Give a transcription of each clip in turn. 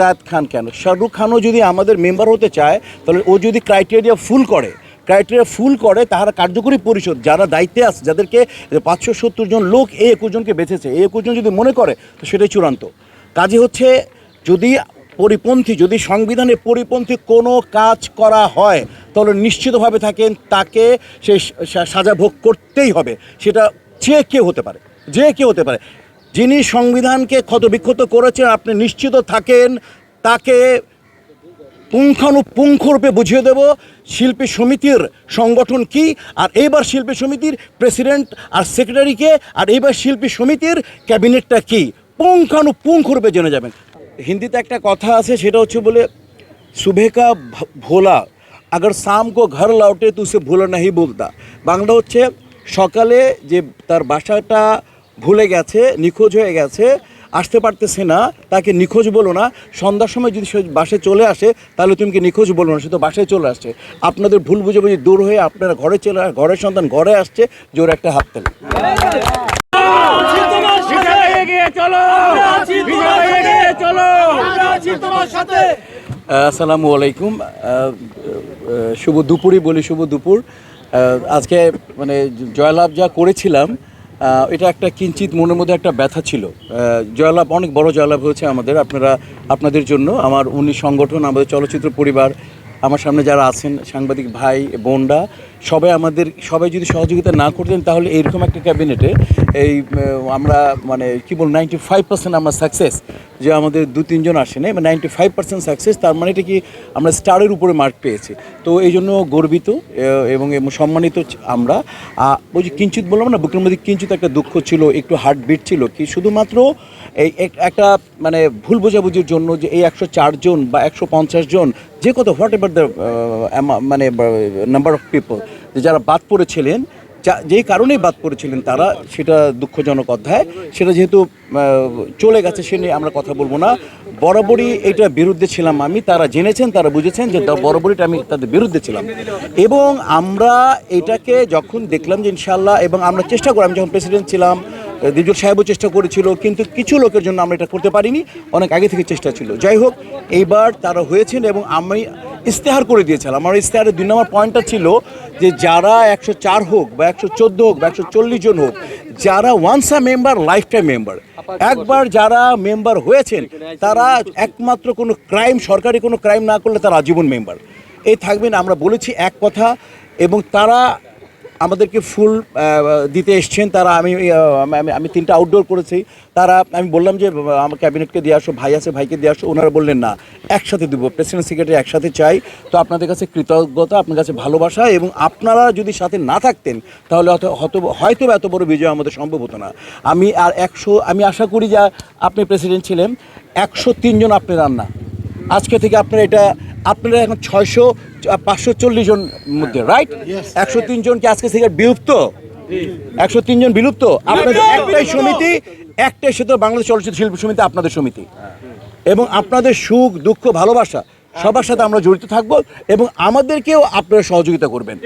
জায়দ খান কেন? শাহরুখ খানও যদি আমাদের মেম্বার হতে চায়, তাহলে ও যদি ক্রাইটেরিয়া ফুল করে ক্রাইটেরিয়া ফুল করে তাহারা কার্যকরী পরিষদ, যারা দায়িত্বে আছে, যাদেরকে পাঁচশো সত্তর জন লোক এই একুশ জনকে বেঁচেছে এই একুশ জন যদি মনে করে, তো সেটাই চূড়ান্ত। কাজে হচ্ছে যদি পরিপন্থী, যদি সংবিধানে পরিপন্থী কোনো কাজ করা হয়, তাহলে নিশ্চিতভাবে থাকেন তাকে সে, সাজা ভোগ করতেই হবে। সেটা যে কেউ হতে পারে, যে কেউ হতে পারে। যিনি সংবিধানকে ক্ষতবিক্ষত করেছেন, আপনি নিশ্চিত থাকেন, তাকে পুঙ্খানুপুঙ্খরূপে বুঝিয়ে দেব, শিল্পী সমিতির সংগঠন কি, আর এইবার শিল্পী সমিতির প্রেসিডেন্ট আর সেক্রেটারিকে আর এইবার শিল্পী সমিতির ক্যাবিনেটটা কি? পুঙ্খানুপুঙ্খরূপে জেনে যাবেন। হিন্দিতে একটা কথা আছে, সেটা হচ্ছে বলে শুভেকা ভোলা, আগার শাম কো ঘর লাউটে তো উসে ভোলা নাহি বলতা। বাংলা হচ্ছে, সকালে যে তার বাসাটা ভুলে গেছে, নিখোঁজ হয়ে গেছে, আসতে পারতেছে না, তাকে নিখোঁজ বলো না। সন্ধ্যার সময় যদি সে বাসায় চলে আসে, তাহলে তুমি কি নিখোঁজ বলো না, সে তো বাসায় চলে আসছে। আপনাদের ভুল বুঝে দূর হয়ে আপনারা ঘরে চলে ঘরের সন্তান ঘরে আসছে, জোর একটা হাত তালি। আসসালামু আলাইকুম। শুভ দুপুরই বলি, শুভ দুপুর। আজকে মানে জয়লাভ যা করেছিলাম এটা একটা কিঞ্চিত মনের মধ্যে একটা ব্যথা ছিল। জয়লাভ, অনেক বড় জয়লাভ হয়েছে আমাদের। আপনারা, আপনাদের জন্য আমার উনি সংগঠন, আমাদের চলচ্চিত্র পরিবার, আমার সামনে যারা আছেন, সাংবাদিক ভাই, বোনরা সবাই আমাদের, সবাই যদি সহযোগিতা না করতেন, তাহলে এইরকম একটা ক্যাবিনেটে এই আমরা মানে কি বল নাইনটি ফাইভ পার্সেন্ট আমরা সাকসেস যে আমাদের দু, তিনজন আসে না নাইনটি ফাইভ পার্সেন্ট সাকসেস তার মানে এটা কি আমরা স্টারের উপরে মার্ক পেয়েছি। তো এই জন্য গর্বিত এবং সম্মানিত আমরা। ওই যে কিঞ্চিত বললাম না, বুকের মধ্যে কিঞ্চিত একটা দুঃখ ছিল, একটু হার্ট বিট ছিল, কি শুধুমাত্র এই এক- একটা মানে ভুল বোঝাবুঝির জন্য যে এই একশো জন বা একশো পঞ্চাশ জন, যে কত হোয়াট এভার দ্য মানে নাম্বার অফ পিপল যে যারা বাদ পড়েছিলেন, যা- যেই কারণেই বাদ পড়েছিলেন তারা, সেটা দুঃখজনক অধ্যায়। সেটা যেহেতু চলে গেছে, সে নিয়ে আমরা কথা বলব না। বরাবরই এটা বিরুদ্ধে ছিলাম আমি, তারা জেনেছেন, তারা বুঝেছেন যে বরাবরই আমি তাদের বিরুদ্ধে ছিলাম। এবং আমরা এটাকে যখন দেখলাম যে ইনশাল্লাহ এবং আমরা চেষ্টা করি আমি যখন প্রেসিডেন্ট ছিলাম দিজুল সাহেবও চেষ্টা করেছিল, কিন্তু কিছু লোকের জন্য আমরা এটা করতে পারিনি, অনেক আগে থেকে চেষ্টা ছিল। যাই হোক, এইবার তারা হয়েছেন, এবং আমি ইস্তেহার করে দিয়েছিলাম আমার ইস্তেহারের দুই নম্বর পয়েন্টটা ছিল যে যারা একশো চার হোক বা একশো চোদ্দ হোক বা একশো চল্লিশ জন হোক, যারা once a member lifetime member. একবার যারা মেম্বার হয়েছেন, তারা একমাত্র কোনো ক্রাইম, সরকারি কোনো ক্রাইম না করলে তারা আজীবন মেম্বার। এই থাকবেন, আমরা বলেছি এক কথা এবং তারা আমাদেরকে ফুল দিতে এসছেন। তারা আমি আমি- তিনটা আউটডোর করেছি। তারা, আমি বললাম যে, আমার ক্যাবিনেটকে দিয়ে আসো, ভাই আছে, ভাইকে দিয়ে আসো। ওনারা বললেন, না, একসাথে দেবো। প্রেসিডেন্ট সেক্রেটারি একসাথে চাই। তো আপনাদের কাছে কৃতজ্ঞতা আপনার কাছে ভালোবাসা এবং আপনারা যদি সাথে না থাকতেন, তাহলে হয়তো- হয়তো এত বড় বিজয় আমাদের সম্ভব হতো না। আমি আর একশো, আমি আশা করি যে আপনি প্রেসিডেন্ট ছিলেন। একশো তিনজন আপনি রান্না। আজকে থেকে আপনারা এটা আপনারা এখন ছয়শো পাঁচশো চল্লিশ জন মধ্যে রাইট একশো তিন জন কি আজকে থেকে বিলুপ্ত? একশো তিন জন বিলুপ্ত? আপনাদের একটাই সমিতি একটাই শুধু বাংলাদেশ চলচ্চিত্র শিল্পী সমিতি আপনাদের সমিতি। এবং আপনাদের সুখ দুঃখ ভালোবাসা সবার সাথে আমরা জড়িত থাকব এবং আমাদেরকেও আপনারা সহযোগিতা করবেন।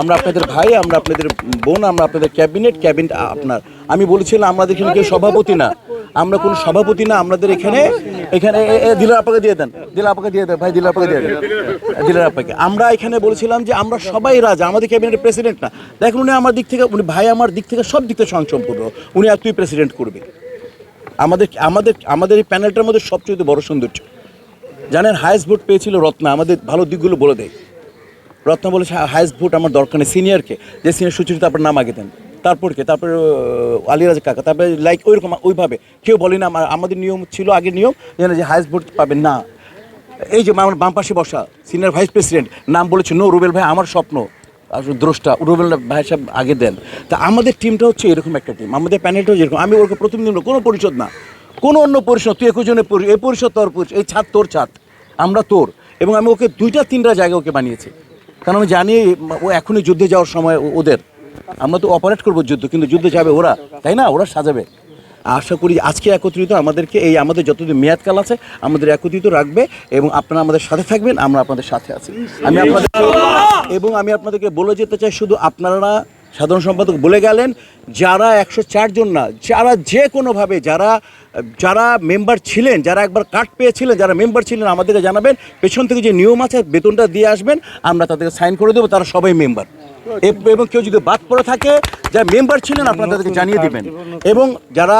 আমরা আপনাদের ভাই আমরা আপনাদের বোন আমরা আপনাদের ক্যাবিনেট ক্যাবিনেট আপনার আমি বলেছিলাম আমাদের এখানে কেউ সভাপতি না। আমরা কোনো সভাপতি না আমাদের এখানে এখানে দিলার আপাকে দিয়ে দেন, দিলার আপাকে দিয়ে দেন, ভাই, দিলার আপাকে দিয়ে দেন। দিলার আপাকে। আমরা এখানে বলেছিলাম যে আমরা সবাই রাজা, আমাদের ক্যাবিনেটের প্রেসিডেন্ট না। দেখুন, উনি আমার দিক থেকে, উনি ভাই আমার দিক থেকে সব দিক থেকে সম্পূর্ণ উনি আর তুই প্রেসিডেন্ট করবে। আমাদের আমাদের আমাদের এই প্যানেলটার মধ্যে সবচেয়ে বড় সৌন্দর্য। জানেন হায়েস্ট ভোট পেয়েছিল রত্না, আমাদের ভালো দিকগুলো বলে দেয়। রত্না বলেছে হায়েস্ট ভোট আমার দরকার নেই সিনিয়রকে যে সিনিয়র সুচরিতা আপনার নাম আগে দেন। তারপর কে? তারপরে আলিরাজ কাকা। তারপরে লাইক ওইরকম, ওইভাবে। কেউ বলে না আমাদের নিয়ম ছিল, আগের নিয়ম, যেন যে হায়েস্ট ভোট পাবেন। না। এই যে আমার বাম পাশে বসা সিনিয়র ভাইস প্রেসিডেন্ট নাম বলেছে, নো, রুবেল ভাই, আমার স্বপ্ন। দ্রষ্টা, রুবেল ভাই সাহেব আগে দেন। তা আমাদের টিমটা হচ্ছে এরকম একটা টিম আমাদের প্যানেলটাও যেরকম আমি ওরকম প্রথম দিন, কোনো পরিষদ না। কোনো অন্য পরিষদ, তুই একুশ জনের এই পরিষদ, তোর পরিষদ এই ছাদ, তোর ছাদ। আমরা তোর। এবং আমি ওকে দুইটা, তিনটা জায়গায় ওকে বানিয়েছি। কারণ আমি জানি, ও এখনই যুদ্ধে যাওয়ার সময় ওদের। আমরা তো অপারেট করব যুদ্ধ, কিন্তু যুদ্ধে যাবে ওরা, তাই না? ওরা সাজাবে। আশা করি আজকে একত্রিত আমাদেরকে এই আমাদের যতদিন মেয়াদকাল আছে, আমাদের একত্রিত রাখবে এবং আপনারা আমাদের সাথে থাকবেন, আমরা আপনাদের সাথে আছি। আমি আপনাদের এবং আমি আপনাদেরকে বলে যেতে চাই, শুধু আপনারা সাধারণ সম্পাদক বলে গেলেন, যারা একশো জন না, যারা যে কোনোভাবে, যারা যারা মেম্বার ছিলেন, যারা একবার কার্ড পেয়েছিলেন, যারা মেম্বার ছিলেন, আমাদেরকে জানাবেন। পেছন থেকে যে নিয়ম আছে, বেতনটা দিয়ে আসবেন, আমরা তাদেরকে সাইন করে দেবো, তারা সবাই মেম্বার এবং কেউ যদি বাদ পড়ে থাকে যারা মেম্বার ছিলেন আপনারা তাদেরকে জানিয়ে দেবেন। এবং যারা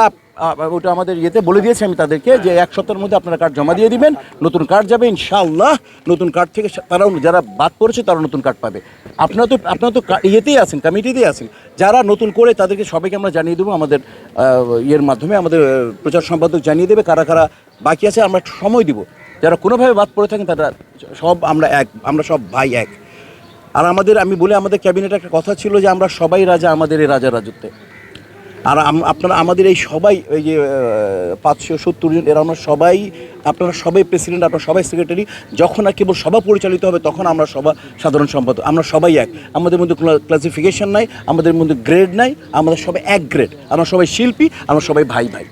ওটা আমাদের ইয়েতে বলে দিয়েছি আমি তাদেরকে যে এক সপ্তাহের মধ্যে আপনারা কার্ড জমা দিয়ে দিবেন নতুন কার্ড যাবে ইনশাআল্লাহ নতুন কার্ড থেকে তারাও যারা বাদ পড়েছে তারা নতুন কার্ড পাবে। আপনারা তো আপনারা তো ইয়েতেই আছেন কমিটিতেই আছেন। যারা নতুন করে তাদেরকে সবাইকে আমরা জানিয়ে দেবো আমাদের ইয়ের মাধ্যমে আমাদের প্রচার সম্পাদক জানিয়ে দেবে কারা কারা বাকি আছে আমরা সময় দিব। যারা কোনোভাবে বাদ পড়ে থাকেন তারা সব আমরা এক আমরা সব ভাই এক। আর আমাদের, আমি বলে আমাদের ক্যাবিনেটে একটা কথা ছিল যে আমরা সবাই রাজা, আমাদের এই রাজা রাজত্বে। আর আপনারা, আমাদের এই সবাই, এই যে পাঁচশো সত্তর জন এরা আমরা সবাই, আপনারা সবাই প্রেসিডেন্ট আপনারা সবাই সেক্রেটারি যখন আর কেবল সভা পরিচালিত হবে, তখন আমরা সভা, সাধারণ সম্পাদক, আমরা সবাই এক। আমাদের মধ্যে কোনো ক্লাসিফিকেশন নাই, আমাদের মধ্যে গ্রেড নাই, আমাদের সবাই এক গ্রেড আমরা সবাই শিল্পী, আমরা সবাই ভাই ভাই